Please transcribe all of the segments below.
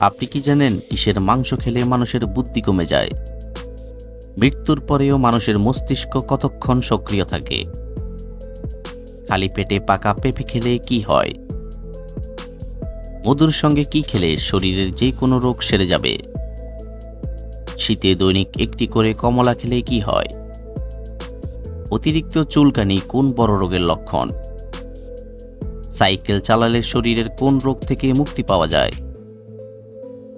আপনি কি জানেন কিসের মাংস খেলে মানুষের বুদ্ধি কমে যায়? মৃত্যুর পরেও মানুষের মস্তিষ্ক কতক্ষণ সক্রিয় থাকে? খালি পেটে পাকা পেঁপে খেলে কি হয়? মধুর সঙ্গে কি খেলে শরীরের যে কোনো রোগ সেরে যাবে? শীতে দৈনিক একটি করে কমলা খেলে কি হয়? অতিরিক্ত চুলকানি কোন বড় রোগের লক্ষণ? সাইকেল চালালে শরীরের কোন রোগ থেকে মুক্তি পাওয়া যায়?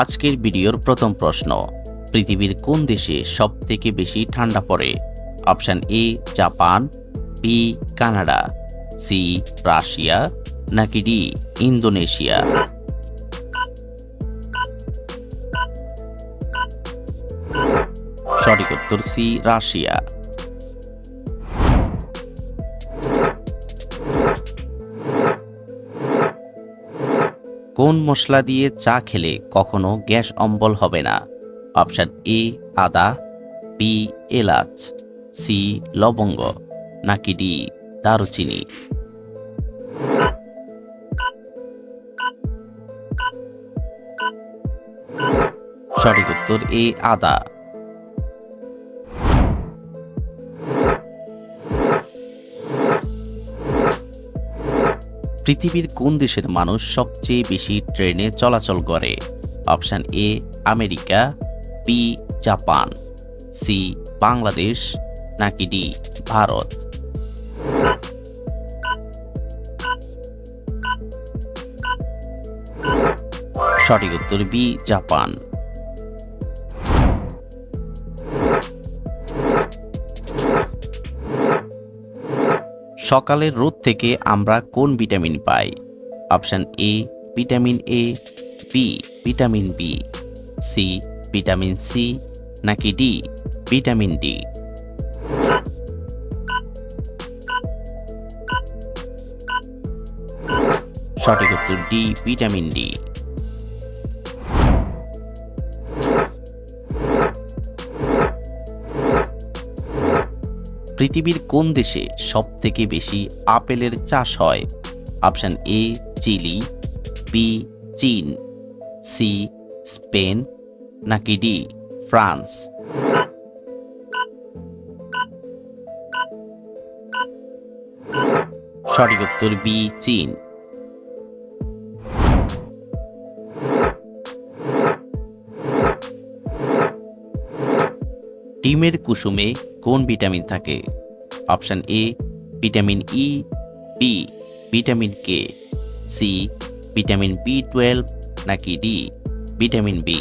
আজকের ভিডিওর প্রথম প্রশ্ন, পৃথিবীর কোন দেশে সব থেকে বেশি ঠান্ডা পড়ে? Option A, Japan, B, Canada, C, Russia, নাকি ডি, ইন্দোনেশিয়া? সঠিক উত্তর সি, রাশিয়া। কোন মশলা দিয়ে চা খেলে কখনো গ্যাস অম্বল হবে না? অপশান এ, আদা, বি, এলাচ, সি, লবঙ্গ, নাকি ডি, দারুচিনি। সঠিক উত্তর এ, আদা। পৃথিবীর কোন দেশের মানুষ সবচেয়ে বেশি ট্রেনে চলাচল করে? Option A, America B Japan C Bangladesh, নাকি ডি ভারত? সঠিক উত্তর বি, জাপান। সকালের রোদ থেকে আমরা কোন vitamin pi? Option A vitamin A B vitamin B C vitamin C নাকি ডি ভিটামিন ডি সঠিক উত্তর ডি ভিটামিন ডি পৃথিবীর কোন দেশে সবথেকে বেশি আপেলের চাষ হয়? অপশান এ, চিলি, বি, চীন, সি, স্পেন, নাকি ডি, ফ্রান্স? সঠিক উত্তর বি, চীন। ডিমের কুসুমে কোন ভিটামিন থাকে? Option A vitamin E B vitamin K C vitamin B twelve নাকি ডি ভিটামিন বি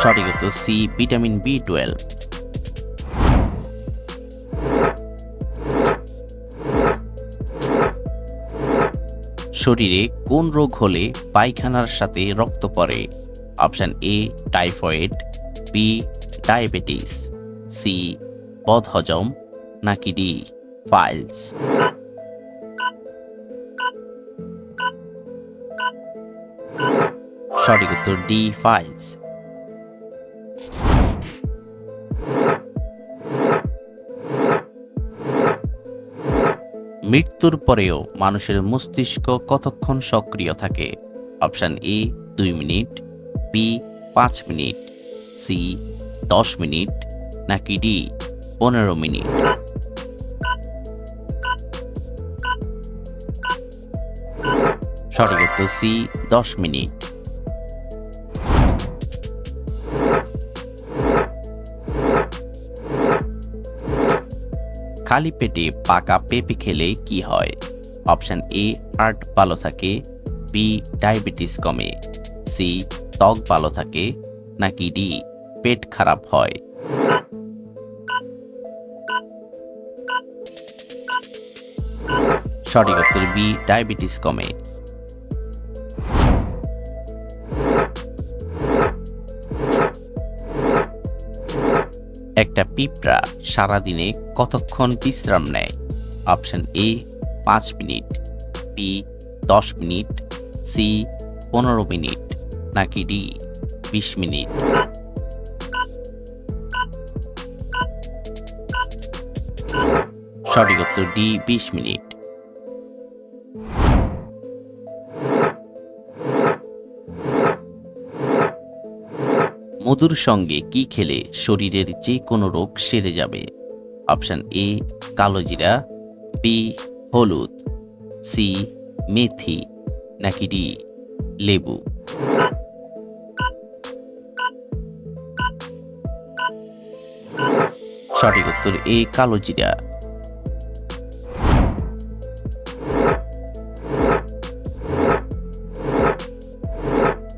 সঠিক উত্তর সি ভিটামিন বি টুয়েলভ শরীরে কোন রোগ হলে পায়খানার সাথে রক্ত পড়ে? Option A, typhoid, B, diabetes, C, বদহজম, নাকি ডি ফাইলস সঠিক উত্তর ডি ফাইলস মৃত্যুর পরেও মানুষের মস্তিষ্ক কতক্ষণ সক্রিয় থাকে? অপশান এ দুই মিনিট বি পাঁচ মিনিট সি দশ মিনিট, নাকি ডি পনেরো মিনিট? সঠিক উত্তর সি দশ মিনিট। খালি পেটে পাকা পেঁপে খেলে কি হয়? অপশান এ আর্ট ভালো থাকে। বি, ডায়াবেটিস কমে। সি, ত্বক ভালো থাকে। নাকি ডি, পেট খারাপ হয়। সঠিক উত্তর বি, ডায়াবেটিস কমে। একটা পিঁপড়া সারাদিনে কতক্ষণ বিশ্রাম নেয়? অপশন এ, পাঁচ মিনিট, বি, দশ মিনিট, সি, পনেরো মিনিট, নাকি ডি, বিশ মিনিট। সঠিক উত্তর ডি, বিশ মিনিট। মধুর সঙ্গে কি খেলে শরীরের যে কোনো রোগ সেরে যাবে? অপশন এ কালো জিরা। বি হলুদ। সি মেথি। নাকি ডি লেবু। সঠিক উত্তর এ কালো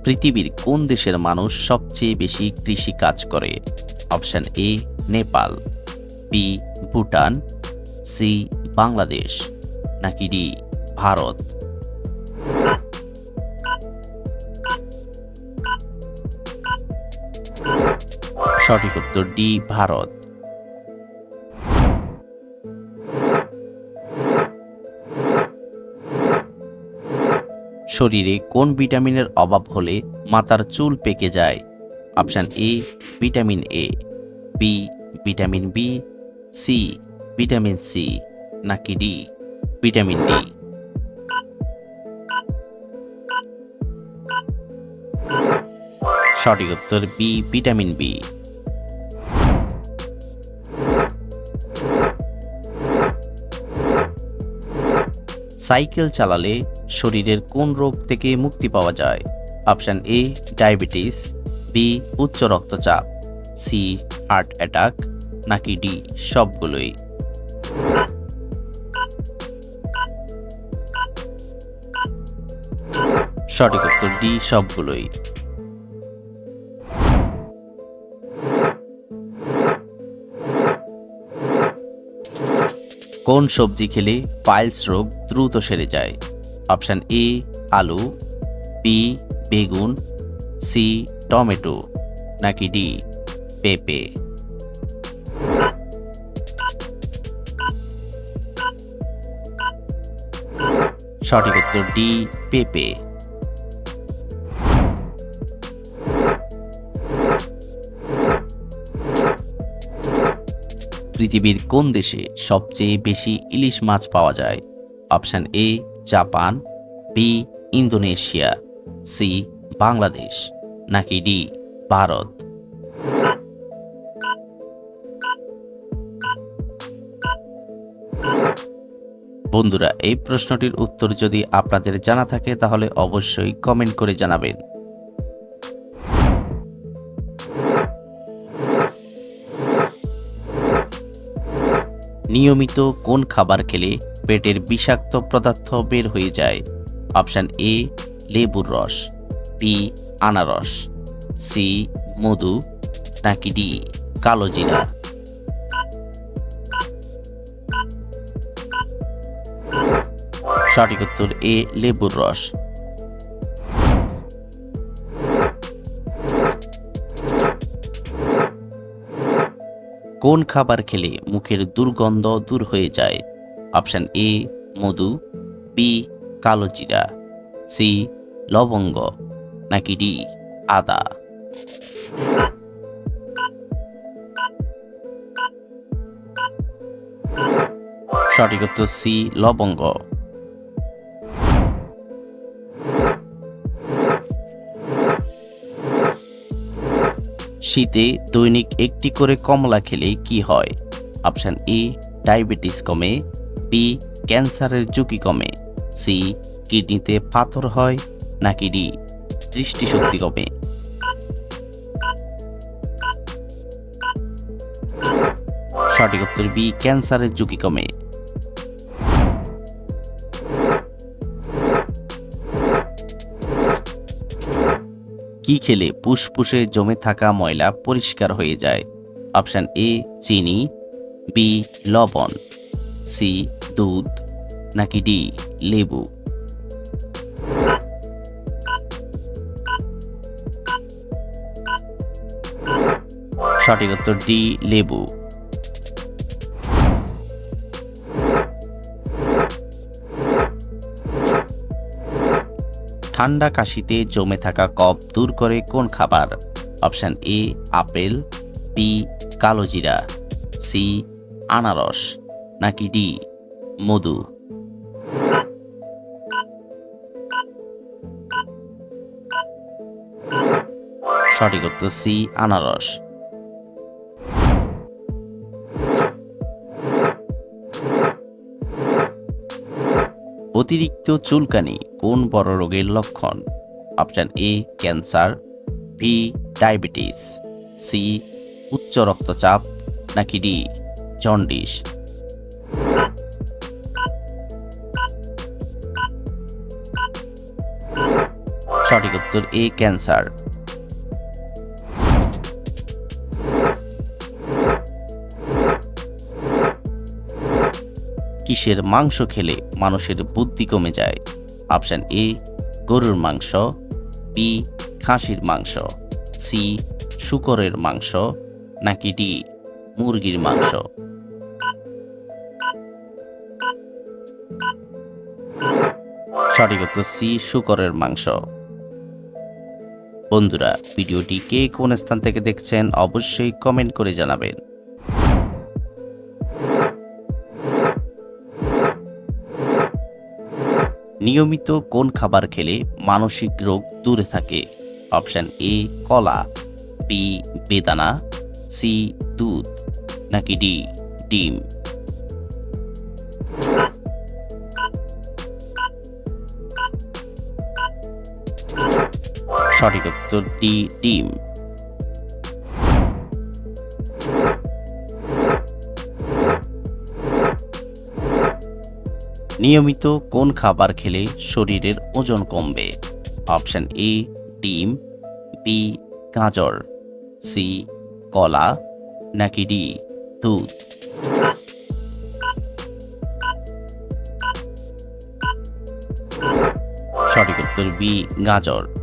পৃথিবীর কোন দেশের মানুষ সবচেয়ে বেশি কৃষি কাজ করে? Option A, Nepal B Bhutan C Bangladesh, নাকি ডি ভারত? সঠিক উত্তর ডি ভারত। শরীরে কোন ভিটামিনের অভাব হলে মাথার চুল পেকে যায়? Option A, vitamin A, B, vitamin B, C, vitamin C, নাকি ডি, ভিটামিন ডি। সঠিক উত্তর বি, ভিটামিন বি। সাইকেল চালালে শরীরের কোন রোগ থেকে মুক্তি পাওয়া যায়? অপশান এ ডায়াবেটিস বি উচ্চ রক্তচাপ সি হার্ট অ্যাটাক, নাকি ডি সবগুলোই। সঠিক উত্তর ডি সবগুলোই। কোন সবজি খেলে পাইলস রোগ দ্রুত সেরে যায়? অপশান এ, আলু, বি, বেগুন, সি, টমেটো, নাকি ডি, পেঁপে। সঠিক উত্তর ডি, পেঁপে। পৃথিবীর কোন দেশে সবচেয়ে বেশি ইলিশ মাছ পাওয়া যায়? Option A Japan, B, Indonesia, C, Bangladesh, নাকি ডি, ভারত। বন্ধুরা, এই প্রশ্নটির উত্তর যদি আপনাদের জানা থাকে, তাহলে অবশ্যই কমেন্ট করে জানাবেন। নিয়মিত কোন খাবার খেলে পেটের বিষাক্ত পদার্থ বের হয়ে যায়? অপশান এ, লেবুর রস বি আনারস সি মধু, নাকি ডি কালো জিরা? সঠিক উত্তর এ, লেবুর রস। কোন খাবার খেলে মুখের দুর্গন্ধ দূর হয়ে যায়? অপশান এ মধু। বি কালো জিরা। সি লবঙ্গ। নাকি ডি আদা। সঠিক উত্তর সি লবঙ্গ। শীতে দৈনিক একটি করে কমলা খেলে কি হয়? অপশান এ ডায়াবেটিস কমে। বি ক্যান্সারের ঝুঁকি কমে। সি কিডনিতে পাথর হয় নাকি ডি দৃষ্টিশক্তি কমে। সঠিক উত্তর বি ক্যান্সারের ঝুঁকি কমে। কি খেলে পুষপুষে জমে থাকা ময়লা পরিষ্কার হয়ে যায়? অপশান এ, চিনি, বি, লবণ, সি, দুধ, নাকি ডি, লেবু? সঠিক উত্তর ডি, লেবু। ঠান্ডা কাশিতে জমে থাকা কফ দূর করে কোন খাবার? অপশান এ, আপেল, বি কালোজিরা সি, আনারস, নাকি ডি, মধু? সঠিক উত্তর সি, আনারস। অতিরিক্ত চুলকানি কোন বড় রোগের লক্ষণ? Option A cancer B diabetes C উচ্চ রক্তচাপ, নাকি ডি জন্ডিস। সঠিক উত্তর এ ক্যান্সার। কিসের মাংস খেলে মানুষের বুদ্ধি কমে যায়? অপশান এ, গরুর মাংস, বি, খাসির মাংস, সি, শুকরের মাংস, নাকি ডি, মুরগির মাংস? সঠিক উত্তর সি, শুকরের মাংস। বন্ধুরা, ভিডিওটি কে কোন স্থান থেকে দেখছেন অবশ্যই কমেন্ট করে জানাবেন। নিয়মিত কোন খাবার খেলে মানসিক রোগ দূরে থাকে? অপশান এ, কলা, বি, বেদানা, সি, দুধ, নাকি ডি, ডিম? সঠিক উত্তর ডি, ডিম। নিয়মিত কোন খাবার খেলে শরীরের ওজন কমবে? অপশান এ, ডিম বি গাজর সি কলা, নাকি ডি দুধ? সঠিক উত্তর বি গাজর।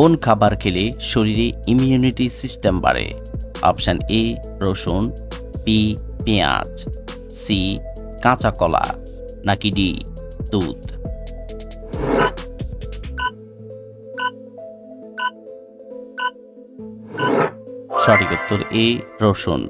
কোন খাবার খেলে শরীরে ইমিউনিটি সিস্টেম বাড়ে? অপশান এ রসুন পি পেঁয়াজ সি কাঁচা কলা, নাকি ডি দুধ? সঠিক উত্তর এ রসুন।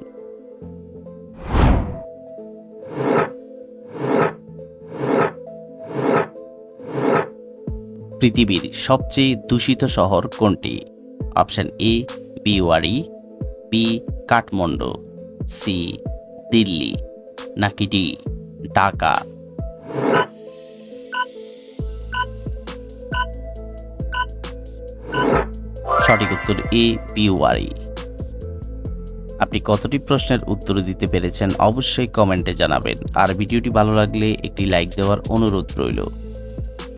পৃথিবীর সবচেয়ে দূষিত শহর কোনটি? অপশন এ বিওয়ারি বি, কাঠমান্ডু, সি, দিল্লি, নাকি ডি, ঢাকা? সঠিক উত্তর এ বিওয়ারি আপনি কতটি প্রশ্নের উত্তর দিতে পেরেছেন অবশ্যই কমেন্টে জানাবেন। আর ভিডিওটি ভালো লাগলে একটি লাইক দেওয়ার অনুরোধ রইল।